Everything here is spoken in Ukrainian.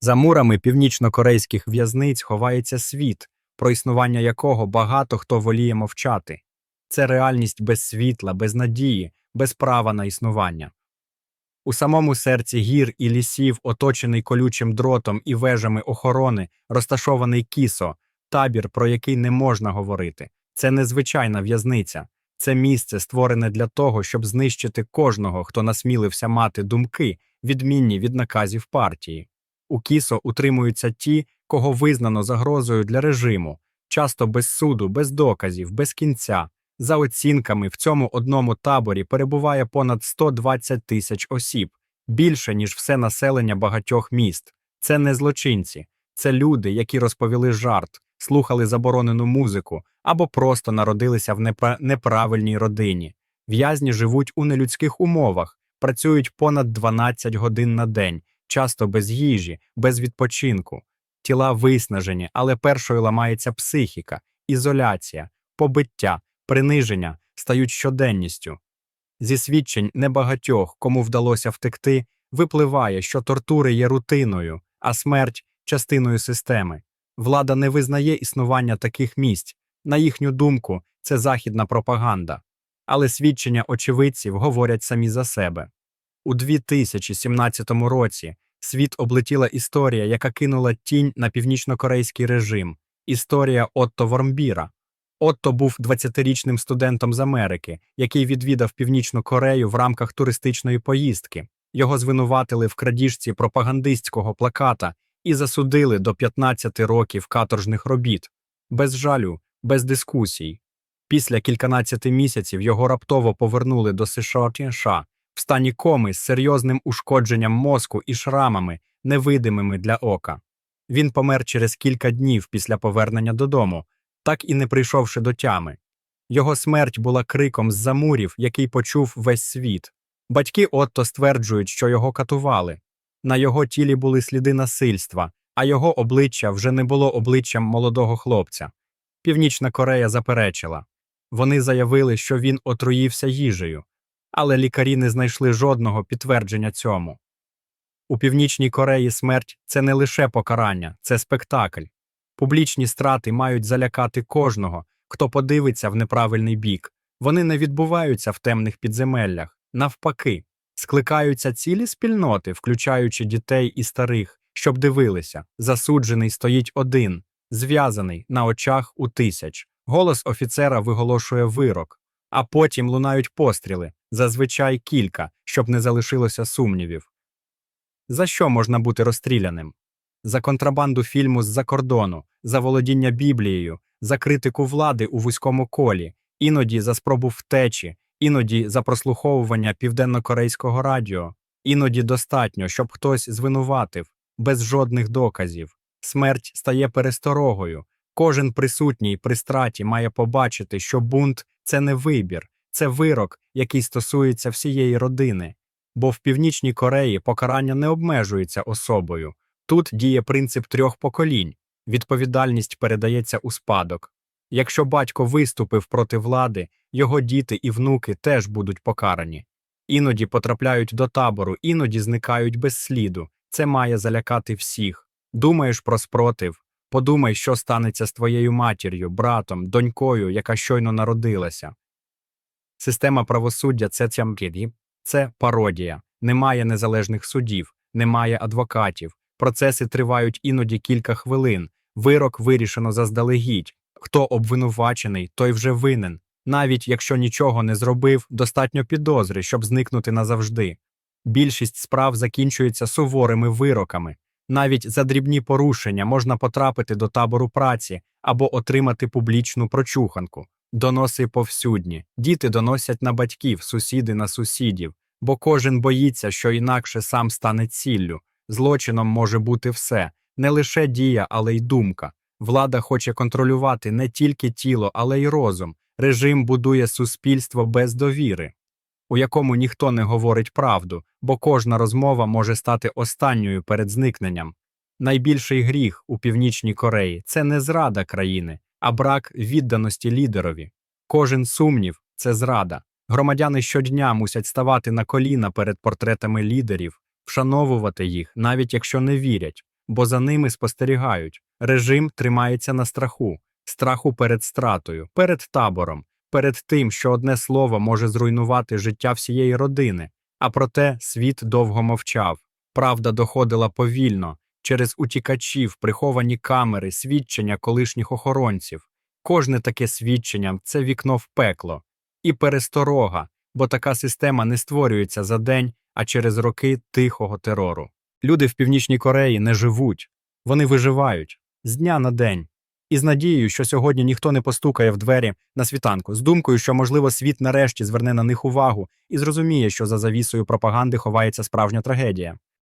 За мурами північно-корейських в'язниць ховається світ, про існування якого багато хто воліє мовчати. Це реальність без світла, без надії, без права на існування. У самому серці гір і лісів, оточений колючим дротом і вежами охорони, розташований кісо, табір, про який не можна говорити. Це незвичайна в'язниця, це місце створене для того, щоб знищити кожного, хто насмілився мати думки, відмінні від наказів партії. У кісо утримуються ті, кого визнано загрозою для режиму, часто без суду, без доказів, без кінця. За оцінками, в цьому одному таборі перебуває понад 120 тисяч осіб, більше, ніж все населення багатьох міст. Це не злочинці, це люди, які розповіли жарт, слухали заборонену музику або просто народилися в непра- неправильній родині. В'язні живуть у нелюдських умовах, працюють понад 12 годин на день, часто без їжі, без відпочинку. Тіла виснажені, але першою ламається психіка, ізоляція, побиття, приниження стають щоденністю. Зі свідчень небагатьох, кому вдалося втекти, випливає, що тортури є рутиною, а смерть частиною системи. Влада не визнає існування таких місць. На їхню думку, це західна пропаганда. Але свідчення очевидців говорять самі за себе. У 2017 році світ облетіла історія, яка кинула тінь на північнокорейський режим історія Отто Вормбіра. Отто був 20-річним студентом з Америки, який відвідав Північну Корею в рамках туристичної поїздки. Його звинуватили в крадіжці пропагандистського плаката і засудили до 15 років каторжних робіт. Без жалю, без дискусій. Після кільканадцяти місяців його раптово повернули до США в стані коми з серйозним ушкодженням мозку і шрамами, невидимими для ока. Він помер через кілька днів після повернення додому, так і не прийшовши до тями. Його смерть була криком з-за мурів, який почув весь світ. Батьки Отто стверджують, що його катували. На його тілі були сліди насильства, а його обличчя вже не було обличчям молодого хлопця. Північна Корея заперечила. Вони заявили, що він отруївся їжею, але лікарі не знайшли жодного підтвердження цьому. У Північній Кореї смерть це не лише покарання, це спектакль. Публічні страти мають залякати кожного, хто подивиться в неправильний бік. Вони не відбуваються в темних підземеллях, навпаки, скликаються цілі спільноти, включаючи дітей і старих, щоб дивилися. Засуджений стоїть один, зв'язаний на очах у тисяч. Голос офіцера виголошує вирок, а потім лунають постріли, зазвичай кілька, щоб не залишилося сумнівів. За що можна бути розстріляним? За контрабанду фільму з-за кордону, за володіння Біблією, за критику влади у вузькому колі, іноді за спробу втечі, іноді за прослуховування південно-корейського радіо, іноді достатньо, щоб хтось звинуватив, без жодних доказів. Смерть стає пересторогою. Кожен присутній при страті має побачити, що бунт це не вибір, це вирок, який стосується всієї родини. Бо в Північній Кореї покарання не обмежується особою. Тут діє принцип трьох поколінь відповідальність передається у спадок. Якщо батько виступив проти влади, його діти і внуки теж будуть покарані. Іноді потрапляють до табору, іноді зникають без сліду. Це має залякати всіх. Думаєш про спротив, подумай, що станеться з твоєю матір'ю, братом, донькою, яка щойно народилася. Система правосуддя це цямкіді, це пародія. Немає незалежних судів, немає адвокатів. Процеси тривають іноді кілька хвилин. Вирок вирішено заздалегідь. Хто обвинувачений, той вже винен. Навіть якщо нічого не зробив, достатньо підозри, щоб зникнути назавжди. Більшість справ закінчується суворими вироками. Навіть за дрібні порушення можна потрапити до табору праці або отримати публічну прочуханку. Доноси повсюдні. Діти доносять на батьків, сусіди на сусідів, бо кожен боїться, що інакше сам стане ціллю. Злочином може бути все, не лише дія, але й думка. Влада хоче контролювати не тільки тіло, але й розум. Режим будує суспільство без довіри, у якому ніхто не говорить правду, бо кожна розмова може стати останньою перед зникненням. Найбільший гріх у Північній Кореї це не зрада країни, а брак відданості лідерові. Кожен сумнів це зрада. Громадяни щодня мусять ставати на коліна перед портретами лідерів, вшановувати їх, навіть якщо не вірять. бо за ними спостерігають. Режим тримається на страху, страху перед стратою, перед табором, перед тим, що одне слово може зруйнувати життя всієї родини. А проте світ довго мовчав. Правда доходила повільно, через утікачів, приховані камери, свідчення колишніх охоронців. Кожне таке свідчення це вікно в пекло. І пересторога, бо така система не створюється за день, а через роки тихого терору. Люди в Північній Кореї не живуть, вони виживають з дня на день. І з надією, що сьогодні ніхто не постукає в двері на світанку, з думкою, що, можливо, світ нарешті зверне на них увагу і зрозуміє, що за завісою пропаганди ховається справжня трагедія.